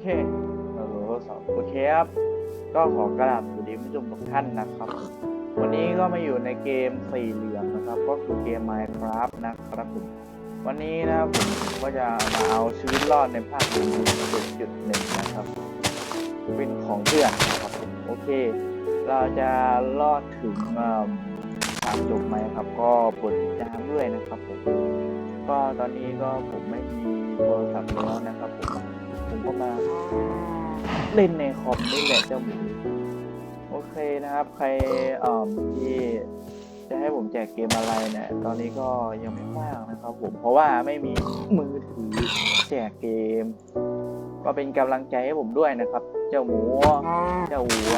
เคเออสองโอเคครับ ก็ขอกราบสวัสดีผู้ชมทุกท่านนะครับ วันนี้ก็มาอยู่ในเกมสี่เหลี่ยมนะครับ ก็คือเกม Minecraft นะครับผมวันนี้นะครับผมก็จะมาเอาชีวิตรอดในภาคหนึ่งจุดจุดหนึ่งนะครับ เป็นของเพื่อนนะครับผมโอเค เราจะรอดถึงเอิ่มทางจบไหมครับ ก็กดติดตามด้วยนะครับผมก็ตอนนี้ก็ผมไม่มีโทรศัพท์แล้วนะครับผม ผมก็มาเล่นในคอมนี่แหละเจ้าหมูโอเคนะครับ ใครอ่อที่จะให้ผมแจกเกมอะไรเนี่ย ตอนนี้ก็ยังไม่ว่างนะครับผม เพราะว่าไม่มีมือถือแจกเกม ก็เป็นกำลังใจให้ผมด้วยนะครับ เจ้าหมู เจ้าวัว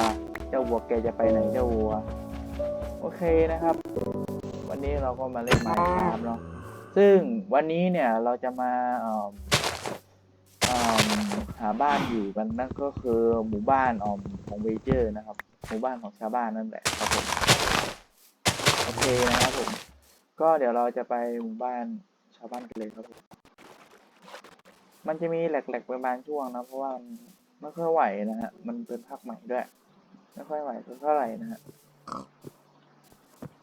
เจ้าวัวแกจะไปไหนเจ้าวัว โอเคนะครับ วันนี้เราก็มาเล่นไมค์ครับเนาะ ซึ่งวันนี้เนี่ยเราจะมาอ่อ อ่อหาบ้านอยู่กันนั่นก็คือหมู่บ้านออมของเวเจอร์นะครับ หมู่บ้านของชาวบ้านนั่นแหละครับผมโอเคนะครับผม ก็เดี๋ยวเราจะไปหมู่บ้านชาวบ้านกันเลยครับผมมันจะมีแหลกๆไปบางช่วงนะเพราะว่ามันไม่ค่อยไหวนะฮะมันเป็นภาคใหม่ด้วยไม่ค่อยไหวเท่าไหร่นะฮะ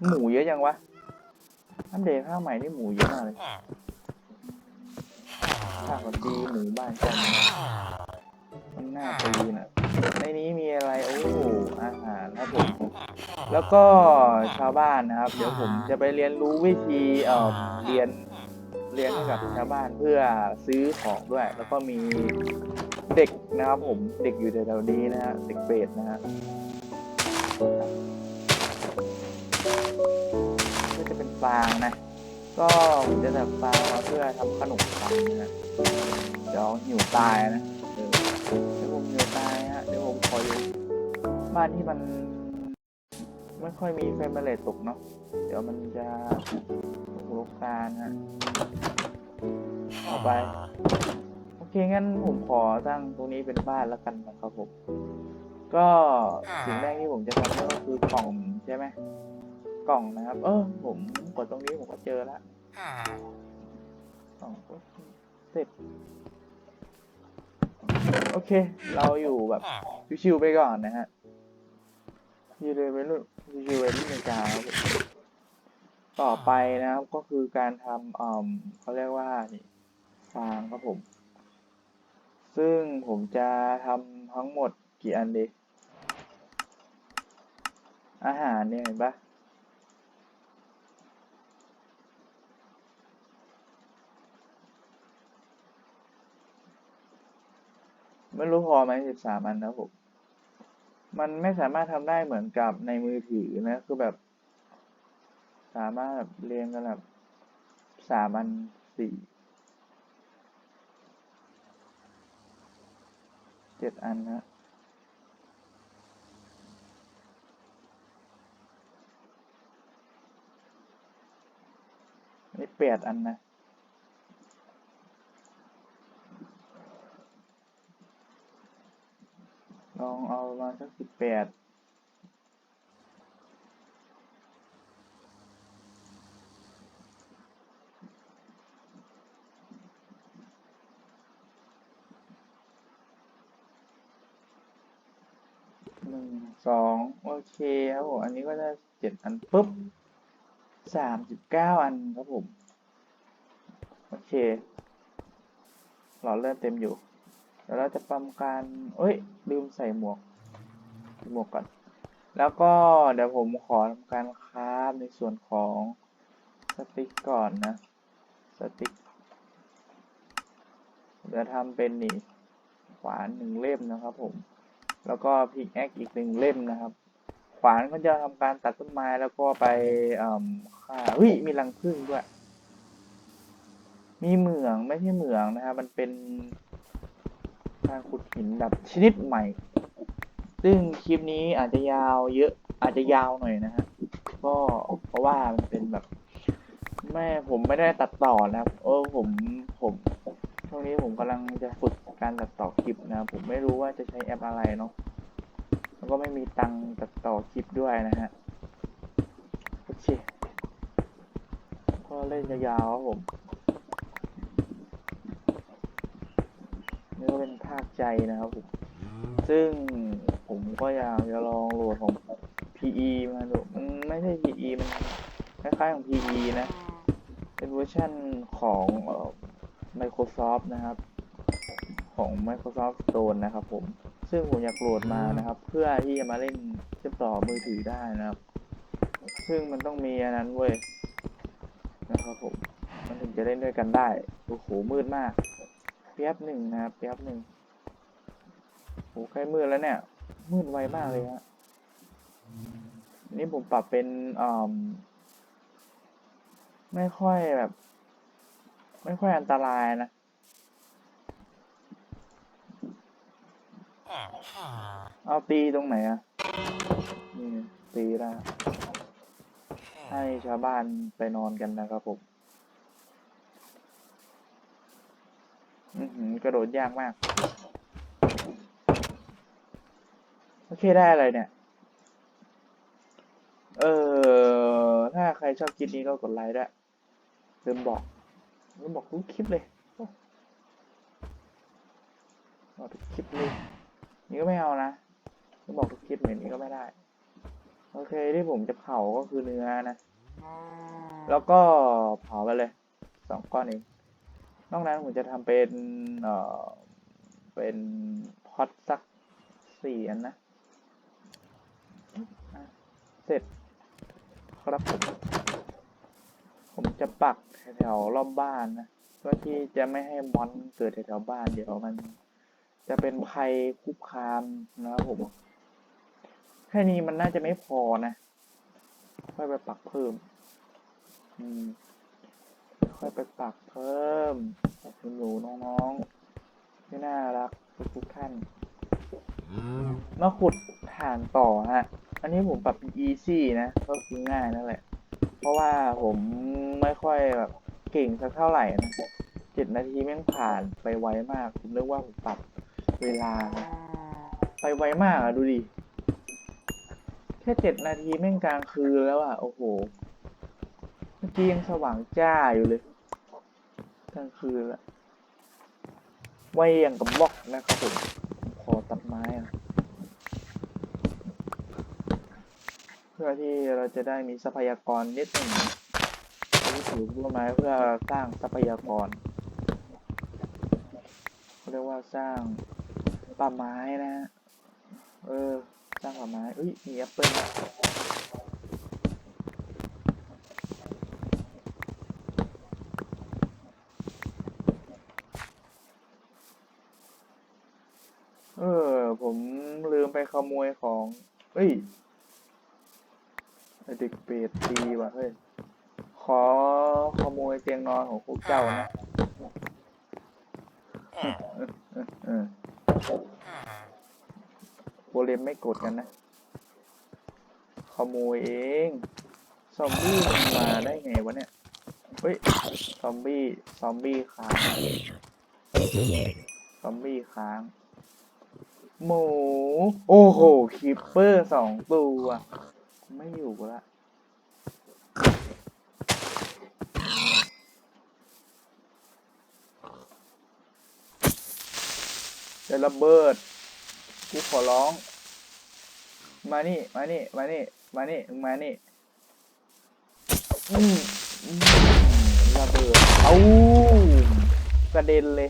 หมูเยอะยังวะอัปเดตภาคใหม่นี่หมูเยอะมากเลย ภาคคนดีหมูบ้านกันมันน่าตีนะในนี้มีอะไรโอ้อาหารครับผมแล้วก็ชาวบ้านนะครับ เดี๋ยวผมจะไปเรียนรู้วิธีเอ่อเรียนเรียนให้กับชาวบ้านเพื่อซื้อของด้วย แล้วก็มีเด็กนะครับผมเด็กอยู่แถวๆนี้นะฮะเด็กเบสนะฮะก็จะเป็นฟางนะ ก็ผมจะแบบฟางมาเพื่อทำขนมปังนะเดี๋ยวหิวตายนะเดี๋ยวผมหิวตายฮะเดี๋ยวผมขออยู่บ้านที่มัน ไม่ค่อยมีเฟรมเรทตกเนาะเดี๋ยวมันจะรกการฮะเอไปโอเคงั้นผมขอตั้งตรงนี้เป็นบ้านแล้วกันนะครับผมก็สิ่งแรกที่ผมจะทำก็คือ กล่องใช่ไหม กล่องนะครับ เออผมกดตรงนี้ผมก็เจอแล้วกล่องก็เสร็จโอเค เราอยู่แบบชิวๆไปก่อนนะฮะชิวเลยไปรุ่นชิวๆไปรุ่นในกาครับผมต่อไปนะครับก็คือการทำอ่อเขาเรียกว่านี่ฟางครับผม ซึ่งผมจะทำทั้งหมดกี่อันดีอาหารเนี่ยเห็นปะ ไม่รู้พอไหมสิบสามอันนะผม มันไม่สามารถทำได้เหมือนกับในมือถือนะ คือแบบ สามารถแบบเรียงกันแบบสามอันสี่เจ็ดอันนะนี่แปดอันนะ ลองเอามา สักสิบแปดหนึ่งสองโอเคครับผมอันนี้ก็ได้เจ็ดอันปุ๊บสามสิบเก้าอันครับผม โอเคหลอดเลือดเต็มอยู่เดี๋ยวเราจะทำการเอ้ย ลืมใส่หมวก หมวกก่อน แล้วก็เดี๋ยวผมขอทำการคราฟในส่วนของสติ๊กก่อนนะ สติ๊กเดี๋ยวทำเป็นนี่ขวานหนึ่งเล่มนะครับผม แล้วก็พิกแอคอีกหนึ่งเล่มนะครับ ขวานก็จะทำการตัดต้นไม้แล้วก็ไปฆ่าเฮ้ยมีรังผึ้งด้วย มีเหมืองไม่ใช่เหมืองนะครับ มันเป็นการขุดหินแบบชนิดใหม่ ซึ่งคลิปนี้อาจจะยาวเยอะอาจจะยาวหน่อยนะฮะก็เพราะว่ามันเป็นแบบแม่ผมไม่ได้ตัดต่อนะครับเออผมผมช่วงนี้ผมกำลังจะฝึกการตัดต่อคลิปนะผมไม่รู้ว่าจะใช้แอปอะไรเนาะแล้วก็ไม่มีตังตัดต่อคลิปด้วยนะฮะโอเคก็เล่นยาวๆครับผมเดี๋ยวเป็นภาคใจนะครับผมซึ่ง ก็อยากจะลองโหลดของ PE มาดูมันไม่ใช่ PE มันคล้ายๆของ PE นะ เป็นเวอร์ชันของเอ่อ Microsoft นะครับ ของ Microsoft Store นะครับผม ซึ่งผมอยากโหลดมานะครับ เพื่อที่จะมาเล่นเชื่อมต่อมือถือได้นะครับ ซึ่งมันต้องมีอันนั้นเว้ยนะครับผม มันถึงจะเล่นด้วยกันได้ โอ้โห มืดมากแป๊บหนึ่งนะครับแป๊บหนึ่งโอ้ใกล้มืดแล้วเนี่ย มืดไวมากเลยฮะนี่ผมปรับเป็นอ่าไม่ค่อยแบบ ไม่ค่อยอันตรายนะเอาตีตรงไหนอะนี่ตีได้ให้ชาวบ้านไปนอนกันนะครับผมอือหือกระโดดยากมาก โอ เคได้อะไรเนี่ย เออ ถ้าใครชอบคลิปนี้ก็กดไลค์ด้วยลืมบอกลืมบอกทุกคลิปเลยบอกทุกคลิปเลย นี่ก็ไม่เอานะลืมบอกทุกคลิปเหมือนนี้ก็ไม่ได้ โอเคที่ผมจะเผาก็คือเนื้อนะ แล้วก็เผาไปเลยสองก้อนเองนอกนั้นผมจะทำเป็น เอ่อ เป็นพอตสักสี่อันนะ เสร็จครับ ผมผมจะปักแถวๆรอบบ้านนะเพื่อที่จะไม่ให้มอนเกิดแถวๆบ้านเดี๋ยวมัน จะเป็นภัยคุกคามนะครับผม แค่นี้มันน่าจะไม่พอนะค่อยไปปักเพิ่ม อืม ค่อยไปปักเพิ่มหนูๆน้องๆ ที่น่ารักทุกๆท่านมาขุดฐานต่อฮะ อันนี้ผมปรับเป็น easy นะก็คือง่ายนั่นแหละ เพราะว่าผมไม่ค่อยแบบเก่งสักเท่าไหร่นะเจ็ดนาทีแม่งผ่านไปไวมาก ผมนึกว่าผมปรับเวลา ไปไวมากอะดูดิ แค่เจ็ดนาทีแม่งกลางคืนแล้วอะโอ้โห เมื่อกี้ยังสว่างจ้าอยู่เลยกลางคืนละไวอย่างกับบล็อกนะครับผมขอตัดไม้อะเพื่อที่เราจะได้มีทรัพยากรนิดหนึ่งที่ถือต้นไม้เพื่อสร้างทรัพยากรเรียกว่าสร้างป่าไม้นะฮะเออ สร้างป่าไม้เอ้ยมีแอปเปิ้ลเออ ผมลืมไปขโมยของ เอ้ย เด็กเปรตตีว่ะเฮ้ย ขอขโมยเตียงนอนของพวกเจ้านะเออเออโบเลมไม่กดกันนะ ขโมยเอง ซอมบี้มันมาได้ไงวะเนี่ย เฮ้ย ซอมบี้ ซอมบี้ค้าง ซอมบี้ค้าง หมู โอ้โห คิปเปอร์สองตัว ไม่อยู่ละจะระเบิดกูขอร้อง มานี่ มานี่ มานี่ มานี่มึงมานี่ระเบิด เอากระเด็นเลย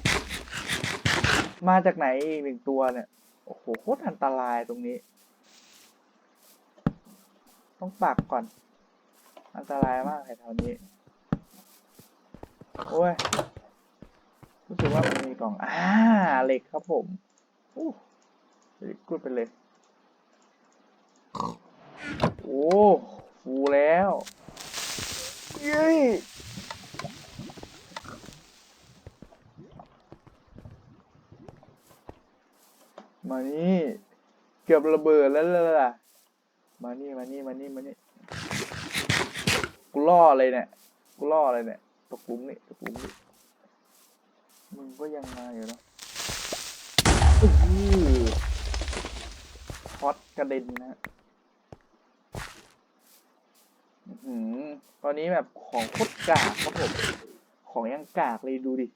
มาจากไหนอีกหนึ่งตัวเนี่ย โอ้โห โคตรอันตรายตรงนี้ ต้องปักก่อน อันตรายมากแถวนี้ โอ้ย รู้สึกว่ามันมีกล่อง อ่า เหล็กครับผมอู้หล็กกูดไปเลย โอ้ฟูแล้วเย้ยมานี่ เกือบระเบิดแล้วล่ะ มานี่มานี่มานี่มานี่กูล่อเลยเนี่ยกูล่อเลยเนี่ยตกหลุมนี่ตกหลุมนี่มึงก็ยังมาอยู่นะอื้ฮอตกระเด็นนะอื้อหือตอนนี้แบบของโคตรกากครับผมของยังกากเลยดูดิ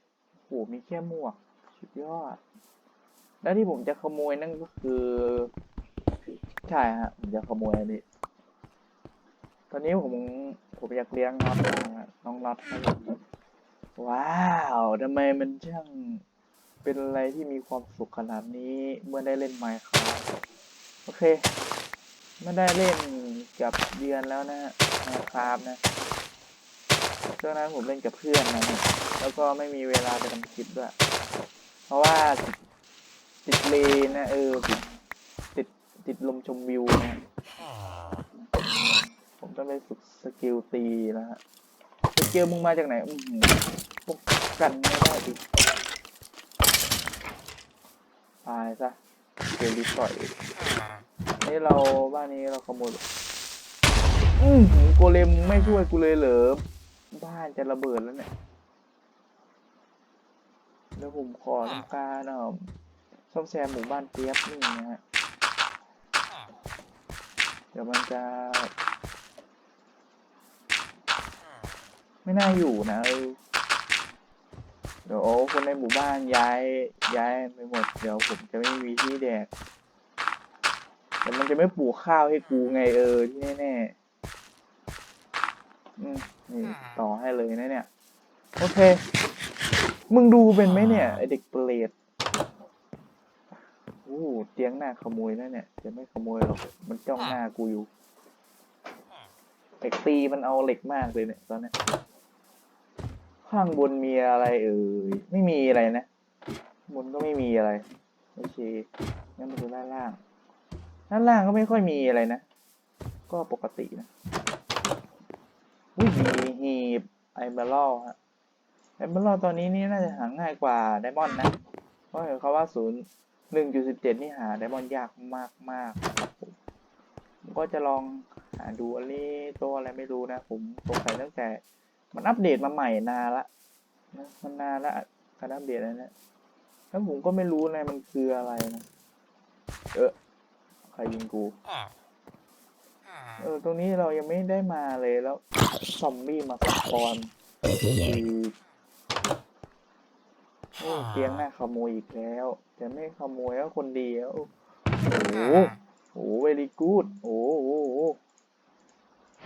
โหมีแค่หมวกสุดยอด แล้วที่ผมจะขโมยนั่นก็คือ ใช่ฮะผมจะขโมยอันนี้ตอนนี้ผมผมอยากเลี้ยงน็อตนะฮะน้องน็อตครับว้าวทำไมมันช่างเป็นอะไรที่มีความสุขขนาดนี้เมื่อได้เล่นไมค์ครับโอเค ไม่ได้เล่นกับเดือนแล้วนะฮะครับนะช่วงนั้นผมเล่นกับเพื่อนนะฮะแล้วก็ไม่มีเวลาไปทำคลิปด้วย เพราะว่าติดเลนนะเออติด ติดลมชมวิวนะผมต้องไปฝึกสกิลตีนะฮะสกิลมึงมาจากไหนอือหือพวกกันไม่ได้ดิตายซะเกลดิต่อยนี่เราบ้านนี้เราขโมยอือหือโกเลมไม่ช่วยกูเลยเหรอบ้านจะระเบิดแล้วเนี่ยเดี๋ยวผมขอทำการเอ่อซ่อมแซมหมู่บ้านเปียบนี่นะฮะ เดี๋ยวมันจะ ไม่น่าอยู่นะเออเดี๋ยวโอ้คนในหมู่บ้านย้ายย้ายไปหมด เดี๋ยวผมจะไม่มีที่แดกเดี๋ยวมันจะไม่ปลูกข้าวให้กูไงเออที่แน่ๆอืมนี่ต่อให้เลยนะเนี่ย โอเค มึงดูเป็นไหมเนี่ย ไอเด็กเปรต อู้เตียงหน้าขโมยนะเนี่ย จะไม่ขโมยหรอก มันจ้องหน้ากูอยู่เหล็กตีมันเอาเหล็กมากเลยเนี่ย ตอนเนี้ยข้างบนมีอะไรเอ่ย ไม่มีอะไรนะบนก็ไม่มีอะไร โอเค งั้นมาดูด้านล่าง ด้านล่างก็ไม่ค่อยมีอะไรนะ ก็ปกตินะอุ้ยมีหีบไอเบลล์ฮะไอเบลล์ตอนนี้นี่น่าจะหาง่ายกว่าไดมอนด์นะ เพราะเห็นเขาว่าศูนย์ หนึ่งจุดสิบเจ็ดนี่หาไดมอนด์ยากมากมากผมก็จะลองหาดูอันนี้ตัวอะไรไม่รู้นะ ผมสงสัยตั้งแต่ มันอัปเดตมาใหม่นานละนะมันนานละการอัปเดตอันเนี้ยแล้วผมก็ไม่รู้นะมันคืออะไรนะเออใครยิงกูเออตรงนี้เรายังไม่ได้มาเลยแล้วซอมบี้มาสปอนคือ โอ้เตียงหน้าขโมยอีกแล้วแต่ไม่ขโมยแล้วคนเดียว โอ้โหโอ้เวลีกูดโอ้โห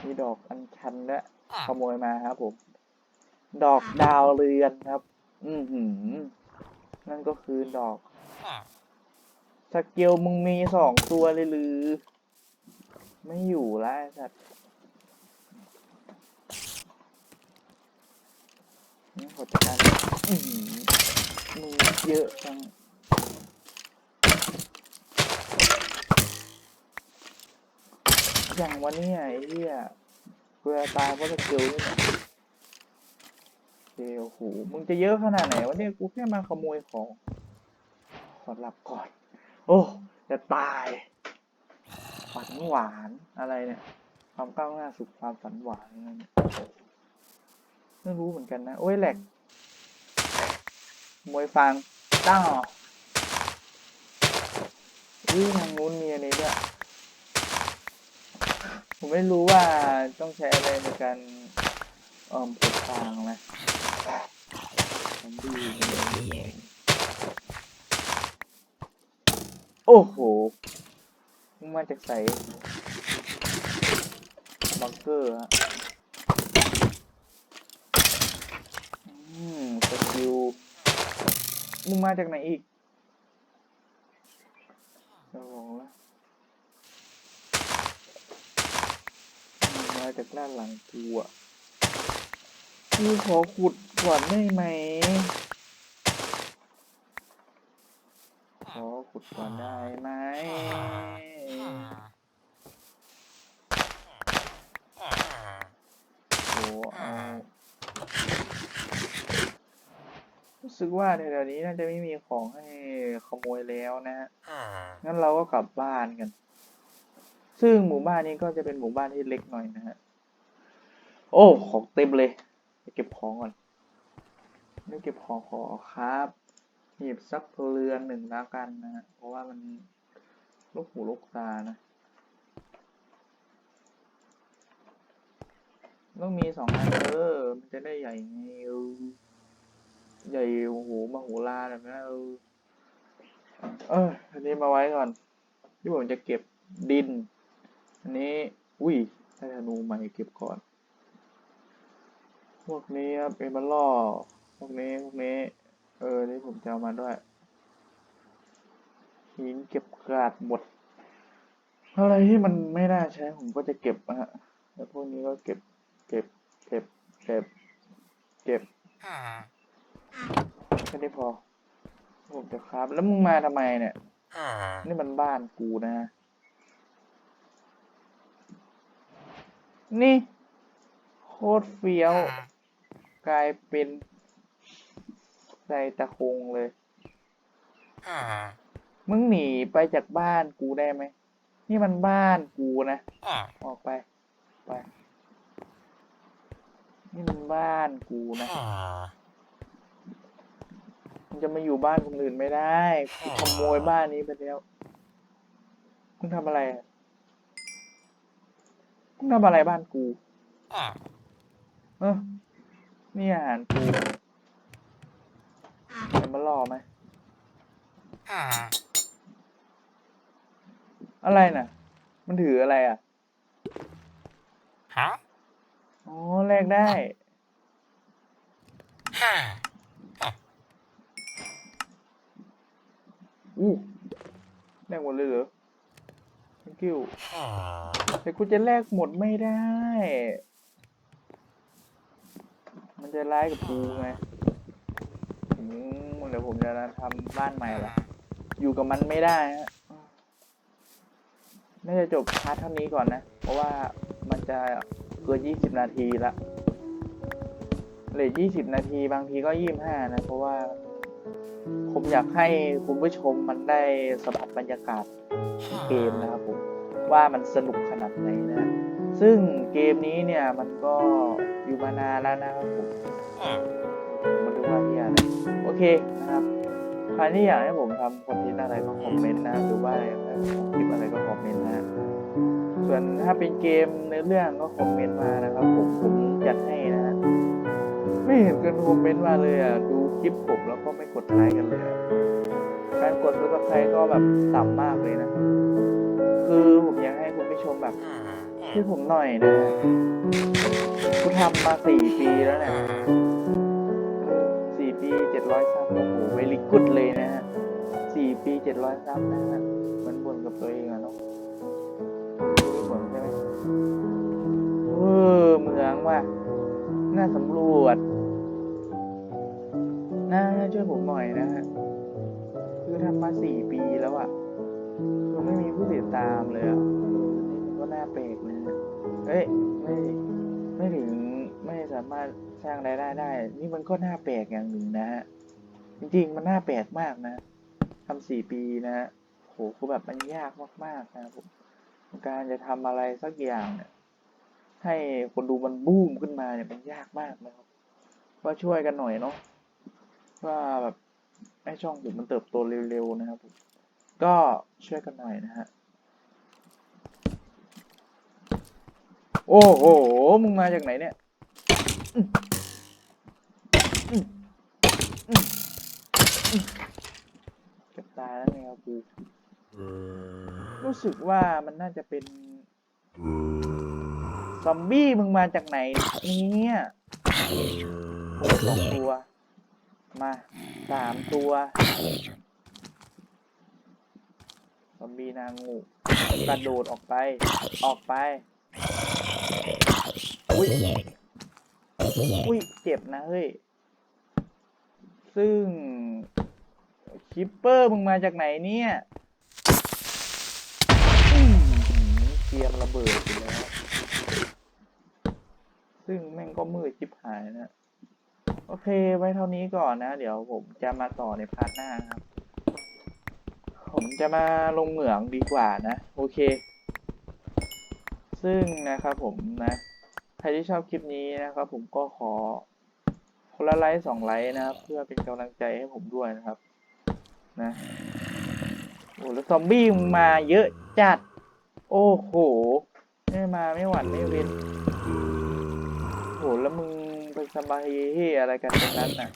มีดอกอัญชันและขโมยมาครับผม ดอกดาวเรือนครับ อือหือ นั่นก็คือดอกสเกลมึงมีสองตัวเลยหรือ ไม่อยู่แล้วไอ้สัตว์นี่ขอจัดการอื้อหือ มึงเยอะจังอย่างวันนี้ไอ้เหี้ยกูจะตายเพราะสเกลนี่แหละเดี๋ยวโหมึงจะเยอะขนาดไหนวะเนี่ยกูแค่มาขโมยของขอหลับก่อน โอ้ จะตายฝันหวานอะไรเนี่ย ความก้าวหน้าสู่ความฝันหวานนั่นไม่รู้เหมือนกันนะ โอ้ยแหลก มวยฟังตั้งหรออุ้ยทางนู้นมีอะไรด้วย ผมไม่รู้ว่าต้องใช้อะไรในการอ่อปลดฟางไหมซอมบี้โอ้โหมึงมาจากใสบังเกอร์ฮะอืมสกิล มึงมาจากไหนอีกจะลองละมึงมาจากด้านหลังกูอะกูขอขุดก่อนได้ไหม ขอขุดก่อนได้ไหมโอ้เอา รู้สึกว่าในแถวนี้น่าจะไม่มีของให้ขโมยแล้วนะฮะงั้นเราก็กลับบ้านกัน ซึ่งหมู่บ้านนี้ก็จะเป็นหมู่บ้านที่เล็กหน่อยนะฮะ โอ้ ของเต็มเลยไปเก็บของก่อนไม่เก็บของขอครับหยิบสักเรือนหนึ่งแล้วกันนะฮะ เพราะว่ามันลูกหูลูกตานะ ต้องมีสองอันเออ มันจะได้ใหญ่ไงเออ ใหญ่โอ้โหมโหฬาแบบนี้เออเอออันนี้มาไว้ก่อน ที่ผมจะเก็บดิน อันนี้ อุ้ยได้ธนูใหม่เก็บก่อน พวกนี้ครับเอมาล่อพวกนี้ พวกนี้ เออ นี่ผมจะเอามาด้วย หินเก็บกราดหมด อะไรที่มันไม่น่าใช้ผมก็จะเก็บนะฮะ แล้วพวกนี้ก็เก็บ เก็บ เก็บ เก็บ เก็บ นี้พอผมจะครับแล้วมึงมาทำไมเนี่ย นี่มันบ้านกูนะฮะ นี่ โคตรเฟี้ยว กลายเป็นใจตะคงเลย มึงหนีไปจากบ้านกูได้ไหม นี่มันบ้านกูนะ ออกไป ไป นี่มันบ้านกูนะ มันจะมาอยู่บ้านคนอื่นไม่ได้กูขโมยบ้านนี้ไปแล้วมึงทำอะไรอะมึงทำอะไรบ้านกูเออนี่อาหารกูจะมาล่อไหมอะไรน่ะ มันถืออะไรอะ Huh? อ๋อแลกได้ Huh. อู้แลกหมดเลยเหรอ thank you Huh. แต่กูจะแลกหมดไม่ได้ มันจะร้ายกับกูไงอืมเดี๋ยวผมจะทำบ้านใหม่ละอยู่กับมันไม่ได้ฮะน่าจะจบพาร์ทเท่านี้ก่อนนะ เพราะว่ามันจะเกินยี่สิบนาทีละเหลือยี่สิบนาทีบางทีก็ยี่สิบห้านะ เพราะว่า ผมอยากให้คุณผู้ชมมันได้สัมผัสบรรยากาศเกมนะครับผมว่ามันสนุกขนาดไหนนะ ซึ่งเกมนี้เนี่ยมันก็อยู่มานานแล้วนะครับผม Huh. มาดูว่าที่อะไรโอเคนะครับใครที่อยากให้ผมทำคอนเทนต์อะไรก็คอมเมนต์นะหรือว่าอยากให้ผมทำคลิปอะไรก็คอมเมนต์นะส่วนถ้าเป็นเกมในเรื่องก็คอมเมนต์มานะครับผมผมจัดให้นะฮะไม่เห็นกันคอมเมนต์มาเลยอะดูค ลิปผมแล้วก็ไม่กดไลค์กันเลยอะการกดซับสไครต์ก็แบบต่ำมากเลยนะ คือผมอยากให้คุณผู้ชมแบบช่วยผมหน่อยนะฮะกูทำมาสี่ปีแล้วเนี่ยสี่ปีเจ็ดร้อยซับโอ้โหเวลิกุดเลยนะฮะสี่ปีเจ็ดร้อยซับนะฮะมันบ่นกับตัวเองอะเนาะไม่บ่นใช่ไหมเออเมืองว่ะน่าสำรวจ น่าช่วยผมหน่อยนะฮะคือทำมาสี่ปีแล้วอะคือไม่มีผู้ติดตามเลยอะเออนี่มันก็น่าแปลกนะเอ้ยไม่ไม่ถึงไม่สามารถสร้างรายได้ได้ นี่มันก็น่าแปลกอย่างหนึ่งนะฮะจริงๆมันน่าแปลกมากนะทำสี่ปีนะฮะโหคือแบบมันยากมากๆนะผมการจะทำอะไรสักอย่างเนี่ยให้คนดูมันบูมขึ้นมาเนี่ยมันยากมากนะครับก็ช่วยกันหน่อยเนาะ ว่าแบบให้ช่องผมมันเติบโตเร็วๆนะครับผมก็ช่วยกันหน่อยนะฮะโอ้โหมึงมาจากไหนเนี่ยจะตายแล้วเนี่ยครับกูรู้สึกว่ามันน่าจะเป็นซอมบี้มึงมาจากไหนเนี่ยโอ้สองตัว มาสามตัวซอมบี้นางูกระโดดออกไป ออกไป อุ้ย อุ้ย เจ็บนะเฮ้ย ซึ่ง คิปเปอร์มึงมาจากไหนเนี่ยอื้อหือเตรียมระเบิดอยู่แล้ว ซึ่งแม่งก็มืดชิบหายนะ โอเค ไว้เท่านี้ก่อนนะ เดี๋ยวผมจะมาต่อในพาร์ทหน้าครับ ผมจะมาลงเหมืองดีกว่านะ โอเค ซึ่งนะครับผมนะ ใครที่ชอบคลิปนี้นะครับผมก็ขอคนละไลค์สองไลค์นะครับ เพื่อเป็นกำลังใจให้ผมด้วยนะครับ นะโอ้แล้วซอมบี้มาเยอะจัด โอ้โห ไม่มาไม่หวั่นไม่เว้นโหแล้วมึง สบายเฮอะไรกันตรงนั้นน่ะ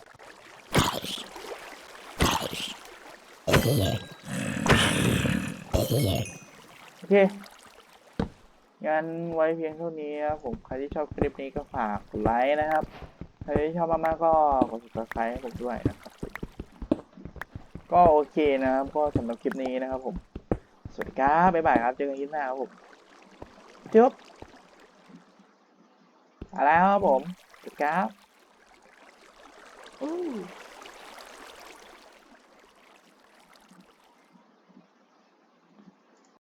โอเค งั้นไว้เพียงเท่านี้ครับผม ใครที่ชอบคลิปนี้ก็ฝากกดไลค์นะครับ ใครที่ชอบมากๆก็กด subscribe ให้ผมด้วยนะครับ ก็โอเคนะครับ ก็สำหรับคลิปนี้นะครับผม สวัสดีครับ บ๊ายบายครับ เจอกันคลิปหน้าครับผมจุ๊บมาแล้วครับผม สวัสดีครับ